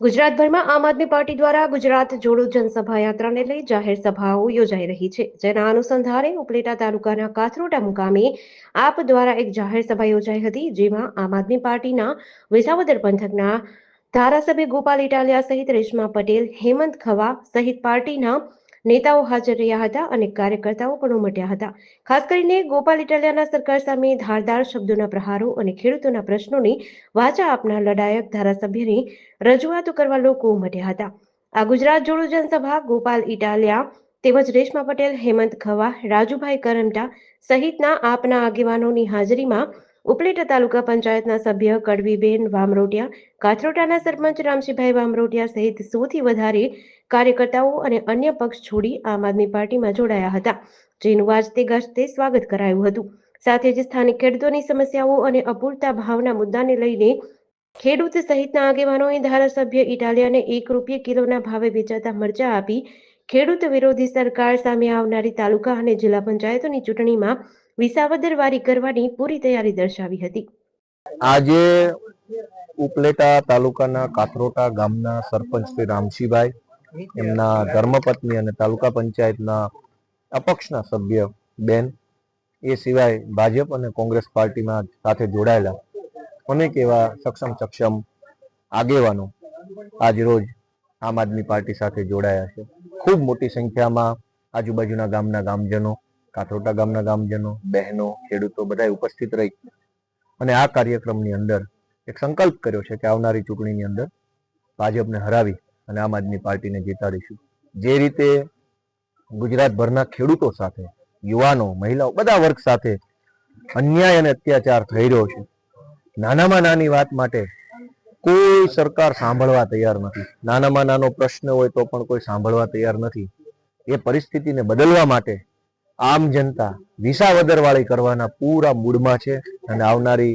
ગુજરાતભરમાં આમ આદમી પાર્ટી દ્વારા ગુજરાત જોડો જનસભા યાત્રાને લઈ જાહેર સભાઓ યોજાઈ રહી છે, જેના અનુસંધાને ઉપલેટા તાલુકાના કાથરોટા મુકામે આપ દ્વારા એક જાહેર સભા યોજાઈ હતી, જેમાં આમ આદમી પાર્ટીના વિસાવદર પંથકના ધારાસભ્ય ગોપાલ ઇટાલિયા સહિત રેશમા પટેલ, હેમંત ખવા સહિત પાર્ટીના નેતાઓ હાજર રહ્યા હતા અને કાર્યકર્તાઓ પણ ઉમટ્યા હતા. ખાસ કરીને ગોપાલ ઇટાલિયાના સરકાર સામે ધારદાર શબ્દોના પ્રહારો અને ખેડૂતોના પ્રશ્નોની વાચા આપનાર લડાયક ધારાસભ્યની રજૂઆતો કરવા લોકો ઉમટ્યા હતા. આ ગુજરાત જોડો જનસભા ગોપાલ ઇટાલિયા તેમજ રેશમા પટેલ, હેમંત ખવા રાજુભાઈ કરમટા સહિતના આપના આગેવાનોની હાજરીમાં ઉપલેટા તાલુકા પંચાયતના સભ્ય કડવીબેન વામરોટિયા, કાથરોટાના સરપંચ રામજીભાઈ વામરોટિયા સહિત સૌથી વધારે કાર્યકર્તાઓ અને અન્ય પક્ષ છોડી આમ આદમી પાર્ટીમાં જોડાયા હતા. જેનું વાજતે ગાજતે સ્વાગત કરાયું હતું. સાથે જ સ્થાનિક ખેડૂતોની સમસ્યાઓ અને અપૂરતા ભાવના મુદ્દાને લઈને ખેડૂત સહિતના આગેવાનોએ ધારાસભ્ય ઇટાલિયાને એક રૂપિયા કિલોના ભાવે વેચાતા મરચા આપી ખેડૂત વિરોધી સરકાર સામે આવનારી તાલુકા અને જિલ્લા પંચાયતોની ચૂંટણીમાં વિસાવદર વારી કરવાની પૂરી તૈયારી દર્શાવી હતી. આજે ઉપલેટા તાલુકાના કાથરોટા ગામના સરપંચ શ્રી રામશીભાઈ એમના ધર્મપત્ની અને તાલુકા પંચાયતના અપક્ષના સભ્ય બેન, એ સિવાય ભાજપ અને કોંગ્રેસ પાર્ટીમાં સાથે જોડાયેલા અનેક એવા સક્ષમ સક્ષમ આગેવાનો આજ રોજ આમ આદમી પાર્ટી સાથે જોડાયા છે. ખૂબ મોટી સંખ્યામાં આજુબાજુના ગામના ગામજનો કાથરોટા ગામના ગામજનો, બહેનો, ખેડૂતો બધા ઉપસ્થિત રહી અને આ કાર્યક્રમની અંદર એક સંકલ્પ કર્યો છે કે આવનારી ચૂંટણીની અંદર ભાજપને હરાવી અને આમ આદમી પાર્ટીને જીતાડીશું. જે રીતે ગુજરાતભરના ખેડૂતો સાથે, યુવાનો, મહિલાઓ, બધા વર્ગ સાથે અન્યાય અને અત્યાચાર થઈ રહ્યો છે. નાનામાં નાની વાત માટે કોઈ સરકાર સાંભળવા તૈયાર નથી. નાનામાં નાનો પ્રશ્ન હોય તો પણ કોઈ સાંભળવા તૈયાર નથી. એ પરિસ્થિતિને બદલવા માટે આમ જનતા વિસાવદરવાળી કરવાના પૂરા મૂડમાં છે અને આવનારી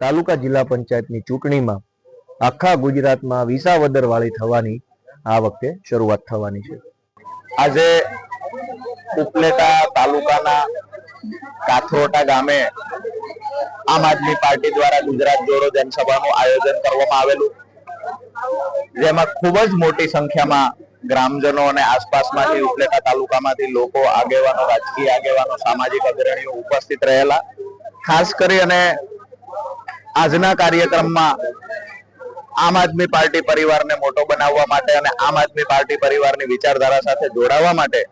તાલુકા જિલ્લા પંચાયતની ચૂંટણીમાં આખા ગુજરાતમાં વિસાવદરવાળી થવાની આ વખતે શરૂઆત થવાની છે. આજે ઉપલેટા તાલુકાના કાથરોટા ગામે આમ આદમી પાર્ટી દ્વારા ગુજરાત જોડો જનસભાનું આયોજન કરવામાં આવેલું. જેમાં ખૂબ જ મોટી સંખ્યામાં ગ્રામજનો અને આસપાસમાંથી ઉપલેટા તાલુકામાંથી લોકો, આગેવાનો, રાજકીય આગેવાનો, સામાજિક અગ્રણીઓ ઉપસ્થિત રહેલા. ખાસ કરી અને આજના કાર્યક્રમમાં આમ આદમી પાર્ટી પરિવારને મોટો બનાવવા માટે અને આમ આદમી પાર્ટી પરિવારની વિચારધારા સાથે જોડાવા માટે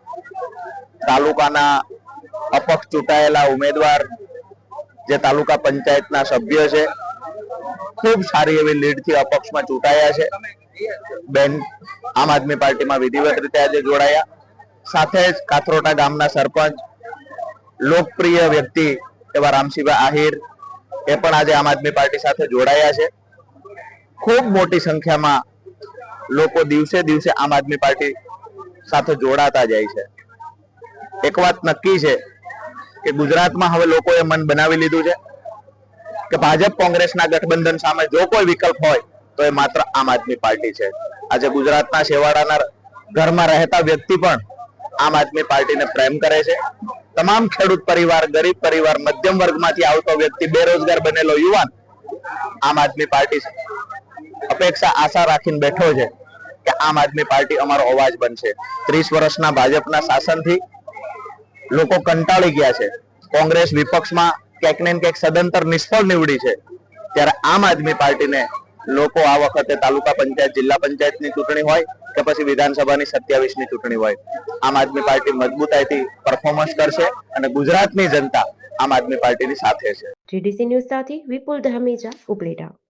તાલુકાના અપક્ષ ચૂંટાયેલા ઉમેદવાર, જે તાલુકા પંચાયતના સભ્ય છે, ખૂબ સારી એવી લીડથી અપક્ષમાં ચૂંટાયા છે. બેન, આમ આદમી પાર્ટીમાં વિધિવત રીતે આજે જોડાયા. સાથે જ કાથરોટા ગામના સરપંચ, લોકપ્રિય વ્યક્તિ એવા રામસિંહભાઈ આહિર, એ પણ આજે આમ આદમી પાર્ટી સાથે જોડાયા છે. ખૂબ મોટી સંખ્યામાં લોકો દિવસે દિવસે આમ આદમી પાર્ટી સાથે જોડાતા જાય છે. એક વાત નક્કી છે કે ગુજરાતમાં હવે લોકોએ મન બનાવી લીધું છે કે ભાજપ કોંગ્રેસના ગઠબંધન સામે જો કોઈ વિકલ્પ હોય તો એ માત્ર આમ આદમી પાર્ટી છે. આજે ગુજરાતના છેવાડાના ઘરમાં રહેતા વ્યક્તિ પણ આમ આદમી પાર્ટીને પ્રેમ કરે છે. તમામ ખેડૂત પરિવાર, ગરીબ પરિવાર, મધ્યમ વર્ગમાંથી આવતો વ્યક્તિ બેરોજગાર બનેલો યુવાન આમ આદમી પાર્ટી અપેક્ષા આશા રાખીને બેઠો છે કે આમ આદમી પાર્ટી અમારો અવાજ બનશે. ત્રીસ વર્ષના ભાજપના શાસનથી લોકો કંટાળી ગયા છે. કોંગ્રેસ વિપક્ષમાં ક્યાંક ને ક્યાંક સદંતર નિષ્ફળ નીવડી છે. ત્યારે આમ આદમી પાર્ટીને લોકો આ વખતે તાલુકા પંચાયત, જિલ્લા પંચાયતની ચૂંટણી હોય કે પછી વિધાનસભાની સત્યાવીસની ચૂંટણી હોય. આમ આદમી પાર્ટી મજબૂતાઈથી પરફોર્મન્સ કરશે અને ગુજરાતની જનતા આમ આદમી પાર્ટીની સાથે છે. જીડીસી ન્યૂઝ સાથે વિપુલ ધામેજા ઉપલેટા.